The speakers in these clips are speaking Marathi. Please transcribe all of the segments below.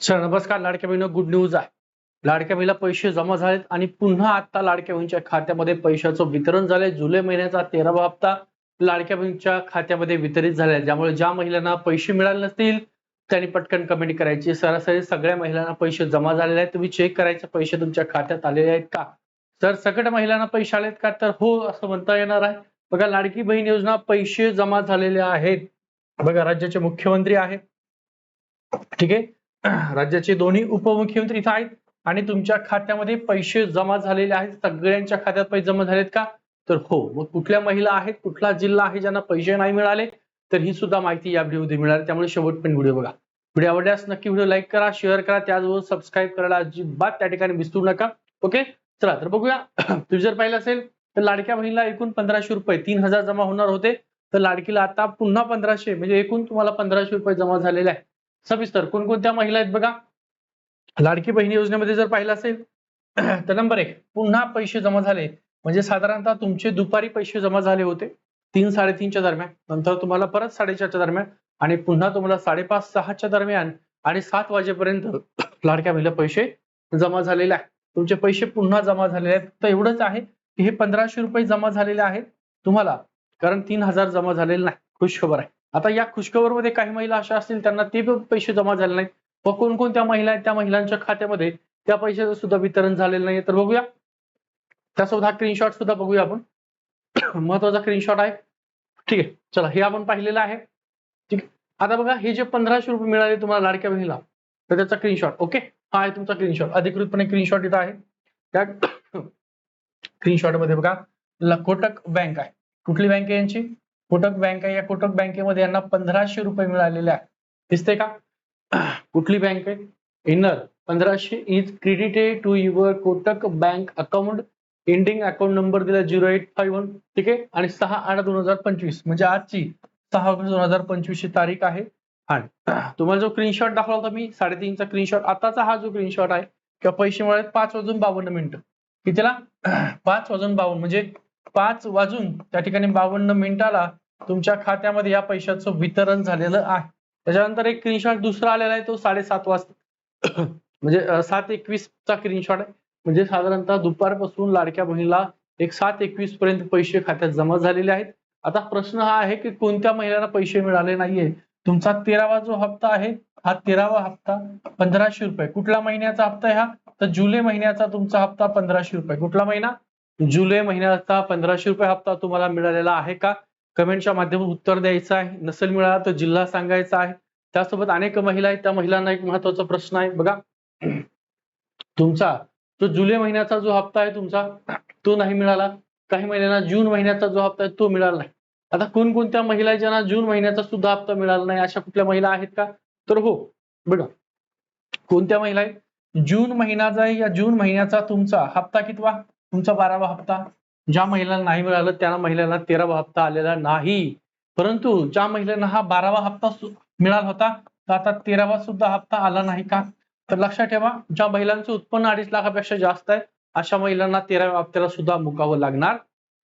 सर नमस्कार लाडक्या बहिणी गुड न्यूज आहे. लाडक्या बहिणीला पैसे जमा झालेत आणि पुन्हा आता लाडक्या बहिणीच्या खात्यामध्ये पैशाचं वितरण झालंय. जुलै महिन्याचा तेरावा हप्ता लाडक्या बहिणीच्या खात्यामध्ये वितरित झालाय. ज्यामुळे ज्या महिलांना पैसे मिळाले नसतील त्यांनी पटकन कमेंट करायची. सरासरी सगळ्या महिलांना पैसे जमा झालेले आहेत. तुम्ही चेक करायचे. पैसे तुमच्या खात्यात आलेले आहेत का? जर सगळ्या महिलांना पैसे आलेत का? तर हो असं म्हणता येणार आहे. बघा लाडकी बहीण योजना पैसे जमा झालेले आहेत. बघा राज्याचे मुख्यमंत्री आहेत. ठीक आहे? राज्याचे दोन्ही उपमुख्यमंत्री इथं आहेत आणि तुमच्या खात्यामध्ये पैसे जमा झालेले आहेत. सगळ्यांच्या खात्यात पैसे जमा झालेत का? तर हो. मग कुठल्या महिला आहेत कुठला जिल्हा आहे ज्यांना पैसे नाही मिळाले तर ही सुद्धा माहिती या व्हिडिओमध्ये मिळाली त्यामुळे शेवटपर्यंत व्हिडिओ बघा. व्हिडिओ आवडल्यास नक्की व्हिडिओ लाईक करा शेअर करा. त्याचबरोबर सबस्क्राईब करायला अजिबात त्या ठिकाणी विसरू नका. ओके चला तर बघूया. तुम्ही जर पाहिलं असेल तर लाडक्या बहिणीला एकूण पंधराशे रुपये तीन हजार जमा होणार होते. तर लाडकीला आता पुन्हा पंधराशे म्हणजे एकूण तुम्हाला पंधराशे रुपये जमा झालेले आहे सविस्तर. कोणकोणत्या महिला आहेत बघा? लाडकी बहिणी योजनेमध्ये जर पाहिलं असेल तर नंबर एक पुन्हा पैसे जमा झाले. म्हणजे साधारणतः तुमचे दुपारी पैसे जमा झाले होते तीन साडेतीनच्या दरम्यान. नंतर तुम्हाला परत साडेचारच्या दरम्यान आणि पुन्हा तुम्हाला साडेपाच सहाच्या दरम्यान आणि सात वाजेपर्यंत लाडक्या बहिणीला पैसे जमा झालेले आहेत. तुमचे पैसे पुन्हा जमा झालेले आहेत. तर एवढंच आहे की हे पंधराशे रुपये जमा झालेले आहेत. तुम्हाला कारण तीन हजार जमा झालेले नाही. खुश खबर आहे. आता या खुशखबरमध्ये काही महिला अशा असतील त्यांना ते पण पैसे जमा झाले नाहीत. व कोणकोणत्या महिला आहेत? त्या महिलांच्या खात्यामध्ये त्या पैशाचं सुद्धा वितरण झालेलं नाही तर बघूया. त्यासोबत हा स्क्रीनशॉट सुद्धा बघूया आपण. महत्त्वाचा स्क्रीनशॉट आहे. ठीक आहे. चला हे आपण पाहिलेलं आहे. ठीक आहे. आता बघा हे जे पंधराशे रुपये मिळाले तुम्हाला लाडक्या बहिणीला तर त्याचा स्क्रीनशॉट ओके हा आहे तुमचा स्क्रीनशॉट अधिकृतपणे स्क्रीनशॉट इथं आहे. त्या स्क्रीनशॉटमध्ये बघा कोटक बँक आहे. कुठली बँक आहे यांची? कोटक बँक आहे? या कोटक बँकेमध्ये यांना पंधराशे रुपये मिळालेले आहे दिसते का? कुठली बँक आहे? इनर पंधराशे is credited to your Kotak bank account ending account number दिला झिरो एट फाईव्ह वन ठीक आहे? आणि सहा आठ दोन हजार पंचवीस. म्हणजे आजची सहा ऑगस्ट दोन हजार पंचवीस ची तारीख आहे. आणि तुम्हाला जो स्क्रीनशॉट दाखवला होता मी साडेतीनचा स्क्रीनशॉट आताचा हा जो स्क्रीनशॉट आहे किंवा पैसे मिळाले पाच वाजून बावन्न मिनिटं. कितीला? पाच वाजून बावन्न. म्हणजे पाच वाजून त्या ठिकाणी बावन्न मिनिटाला तुमच्या खात्यामध्ये या पैशाचं वितरण झालेलं आहे. त्याच्यानंतर एक स्क्रीनशॉट दुसरा आलेला आहे तो साडेसात वाजता. म्हणजे सात एकवीस चा स्क्रीनशॉट आहे. म्हणजे साधारणतः दुपारपासून लाडक्या बहिणीला एक सात एकवीस पर्यंत पैसे खात्यात जमा झालेले आहेत. आता प्रश्न हा आहे की कोणत्या महिलांना पैसे मिळाले नाहीये? तुमचा तेरावा जो हप्ता आहे हा तेरावा हप्ता पंधराशे रुपये. कुठल्या महिन्याचा हप्ता आहे हा? तर जुलै महिन्याचा तुमचा हप्ता पंधराशे रुपये. कुठला महिना? जुलै महिन्याचा पंधराशे रुपये हप्ता तुम्हाला मिळालेला आहे का? कमेंटच्या माध्यमातून उत्तर द्यायचं आहे. नसेल मिळाला तर जिल्हा सांगायचा आहे. त्यासोबत अनेक महिला आहेत. त्या महिलांना एक महत्त्वाचा प्रश्न आहे. बघा तुमचा तो जुलै महिन्याचा जो हप्ता आहे तुमचा तो नाही मिळाला. काही महिलांना जून महिन्याचा जो हप्ता आहे तो मिळाला नाही. आता कोणकोणत्या महिला आहेत ज्यांना जून महिन्याचा सुद्धा हप्ता मिळाला नाही? अशा कुठल्या महिला आहेत का? तर हो बघा. कोणत्या महिला आहेत? जून महिन्याचा आहे या जून महिन्याचा तुमचा हप्ता कितवा? तुमचा बारावा हप्ता ज्या महिलांना नाही मिळालं त्या महिलांना तेरावा हप्ता आलेला नाही. परंतु ज्या महिलांना हा बारावा हप्ता मिळाला होता तर आता तेरावा सुद्धा हप्ता आला नाही का? तर लक्षात ठेवा ज्या महिलांचं उत्पन्न अडीच लाखापेक्षा जास्त आहे अशा महिलांना तेराव्या हप्त्याला सुद्धा मुकावं लागणार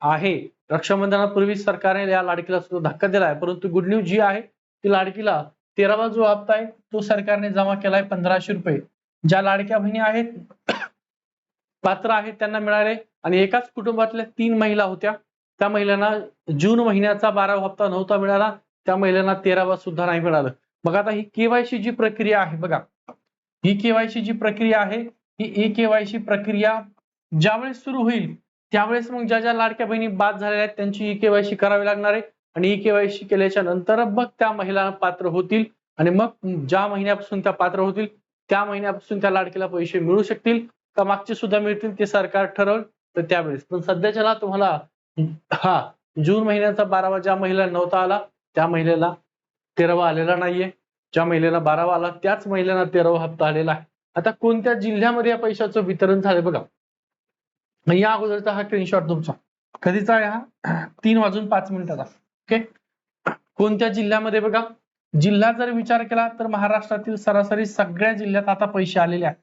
आहे. रक्षाबंधनापूर्वी सरकारने या लाडकीला सुद्धा धक्का दिला आहे परंतु गुड न्यूज जी आहे ती लाडकीला तेरावा जो हप्ता आहे तो सरकारने जमा केलाय पंधराशे रुपये. ज्या लाडक्या बहिणी आहेत पात्र आहेत त्यांना मिळाले. आणि एकाच कुटुंबातल्या तीन महिला होत्या. त्या महिलांना जून महिन्याचा बारावा हप्ता नव्हता मिळाला. त्या महिलांना तेरावा सुद्धा नाही मिळालं. बघा आता ही केवायसी जी प्रक्रिया आहे बघा. ही केवायसी जी प्रक्रिया आहे. ही ई केवायसी प्रक्रिया ज्यावेळेस सुरू होईल त्यावेळेस मग ज्या ज्या लाडक्या बहिणी बाद झालेल्या आहेत त्यांची ई केवायसी करावी लागणार आहे. आणि ई केवायसी केल्याच्यानंतर मग त्या महिला पात्र होतील. आणि मग ज्या महिन्यापासून त्या पात्र होतील त्या महिन्यापासून त्या लाडकीला पैसे मिळू शकतील. का मागचे सुद्धा मिळतील ते सरकार ठरवल तर त्यावेळेस. पण सध्याच्याला तुम्हाला हा जून महिन्याचा बारावा ज्या महिला नव्हता आला त्या महिलेला तेरावा आलेला नाहीये. ज्या महिलेला बारावा आला त्याच महिलेला तेरावा हप्ता आलेला आहे. आता कोणत्या जिल्ह्यामध्ये या पैशाचं वितरण झालंय बघा. या अगोदरचा हा स्क्रीनशॉट तुमचा. कधीचा आहे हा? तीन वाजून पाच मिनिटाचा. ओके? कोणत्या जिल्ह्यामध्ये बघा? जिल्हा जर विचार केला तर महाराष्ट्रातील सरासरी सगळ्या जिल्ह्यात आता पैसे आलेले आहेत.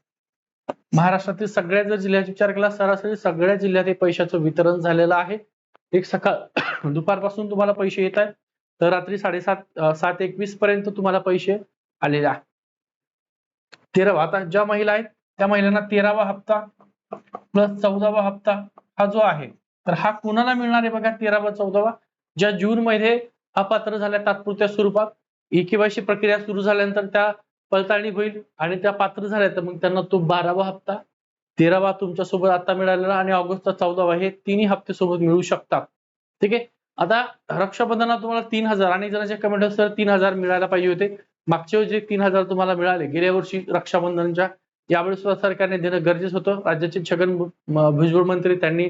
महाराष्ट्रातील सगळ्या जर जिल्ह्याचा विचार केला सरासरी सगळ्या जिल्ह्यात हे पैशाचं वितरण झालेलं आहे. एक सकाळ दुपारपासून तुम्हाला पैसे येत आहेत तर रात्री साडेसात सात एकवीस पर्यंत तुम्हाला पैसे आलेले आहेत. तेरावा आता ज्या महिला आहेत त्या महिलांना तेरावा हप्ता प्लस चौदावा हप्ता हा जो आहे तर हा कुणाला मिळणार आहे बघा तेरावा चौदावा? ज्या जून मध्ये अपात्र झाल्या तात्पुरत्या स्वरूपात एकेवाशी प्रक्रिया सुरू झाल्यानंतर त्या पडताळणी होईल आणि त्या पात्र झाल्या तर मग त्यांना तो बारावा हप्ता तेरावा तुमच्यासोबत आता मिळालेला आणि ऑगस्टचा चौदावा हे तिन्ही हप्ते सोबत मिळू शकतात. ठीक आहे? आता रक्षाबंधनात तुम्हाला तीन हजार आणि जणांचे कमेंट असतात तीन हजार मिळायला पाहिजे होते. मागच्या जे तीन हजार तुम्हाला मिळाले गेल्या वर्षी रक्षाबंधनच्या यावेळी सुद्धा सरकारने देणं गरजेचं होतं. राज्याचे छगन भुजबळ मंत्री त्यांनी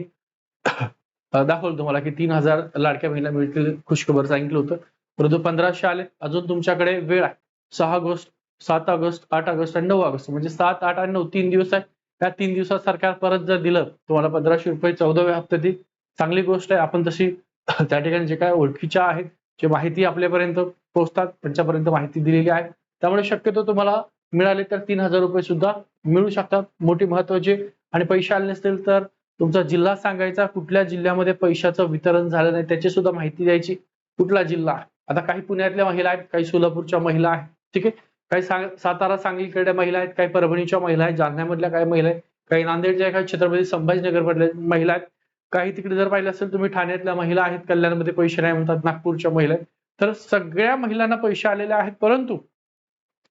दाखवलं तुम्हाला की तीन हजार लाडक्या महिला मिळतील खुशखबर सांगितलं होतं. परंतु पंधराशे आले. अजून तुमच्याकडे वेळ आहे. सहा ऑगस्ट सात ऑगस्ट आठ ऑगस्ट आणि नऊ ऑगस्ट. म्हणजे सात आठ आणि नऊ तीन दिवस आहे. त्या तीन दिवसात सरकार परत जर दिलं तुम्हाला पंधराशे रुपये चौदाव्या हप्त्यातील चांगली गोष्ट आहे. आपण तशी त्या ठिकाणी जे काय ओळखीच्या आहेत जे माहिती आपल्यापर्यंत पोहोचतात त्यांच्यापर्यंत माहिती दिलेली आहे. त्यामुळे शक्यतो तुम्हाला मिळाले तर तीन हजार रुपये सुद्धा मिळू शकतात. मोठी महत्वाची आणि पैसे आले नसतील तर तुमचा जिल्हा सांगायचा कुठल्या जिल्ह्यामध्ये पैशाचं वितरण झालं नाही त्याची सुद्धा माहिती द्यायची. कुठला जिल्हा? आता काही पुण्यातल्या महिला आहेत काही सोलापूरच्या महिला आहेत. ठीक आहे? काही सातारा सांगलीकडे महिला आहेत काही परभणीच्या महिला आहेत जालन्यामधल्या काही महिला आहेत काही नांदेडच्या काही छत्रपती संभाजीनगर मधल्या महिला आहेत. काही तिकडे जर पाहिलं असेल तुम्ही ठाण्यातल्या महिला आहेत कल्याणमध्ये पैसे नाही म्हणतात नागपूरच्या महिला आहेत. तर सगळ्या महिलांना पैसे आलेले आहेत परंतु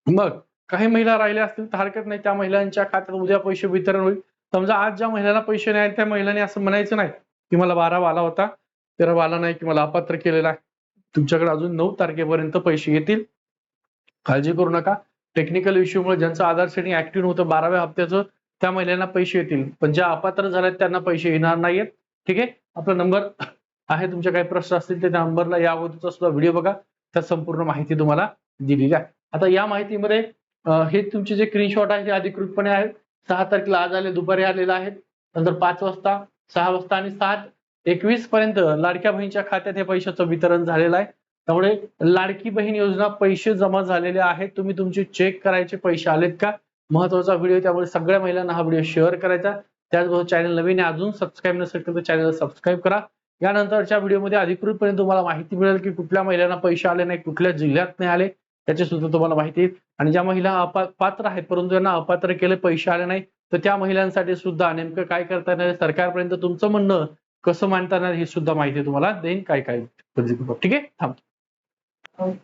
मग काही महिला राहिल्या असतील तर हरकत नाही त्या महिलांच्या खात्यात उद्या पैसे वितरण होईल. समजा आज ज्या महिलांना पैसे नाही आहेत त्या महिलांनी असं म्हणायचं नाही की मला बारा वाला होता तेरा वाला नाही की मला अपात्र केलेला आहे. तुमच्याकडे अजून नऊ तारखेपर्यंत पैसे येतील. काळजी करू नका. टेक्निकल इश्यूमुळे ज्यांचं आधार सेटिंग ऍक्टिव्ह नव्हतं बाराव्या हप्त्याचं त्या महिलांना पैसे येतील. पण ज्या अपात्र झाल्यात त्यांना पैसे येणार नाहीयेत. ठीक आहे? आपला नंबर आहे तुमच्या काही प्रश्न असतील तर त्या नंबरला या अगोदरचा सुद्धा व्हिडिओ बघा. त्यात संपूर्ण माहिती तुम्हाला दिलेली आहे आता या माहितीमध्ये हे तुमचे जे स्क्रीनशॉट आहे ते अधिकृतपणे आहेत. सहा तारखेला आज आले दुपारी आलेले आहेत. नंतर पाच वाजता सहा वाजता आणि सात एकवीस पर्यंत लाडक्या बहिणीच्या खात्यात हे पैशाचं वितरण झालेलं आहे. त्यामुळे लाडकी बहीण योजना पैसे जमा झालेले आहेत. तुम्ही तुमचे चेक करायचे पैसे आलेत का? महत्त्वाचा व्हिडिओ त्यामुळे सगळ्या महिलांना हा व्हिडिओ शेअर करायचा त्याचबरोबर चॅनल नवीन आहे अजून सबस्क्राईब नसेल तर चॅनल सबस्क्राईब करा. यानंतरच्या व्हिडिओमध्ये अधिकृतपणे तुम्हाला माहिती मिळेल की कुठल्या महिलांना पैसे आले नाही कुठल्या जिल्ह्यात नाही आले. त्याची सुद्धा तुम्हाला माहिती येईल आणि ज्या महिला पात्र आहेत परंतु यांना अपात्र केले पैसे आले नाही तर त्या महिलांसाठी सुद्धा नेमकं काय करता येणार सरकारपर्यंत तुमचं म्हणणं कसं मांडता येणार ही सुद्धा माहिती तुम्हाला. देईन काय काय ठीक आहे? थांब. Okay.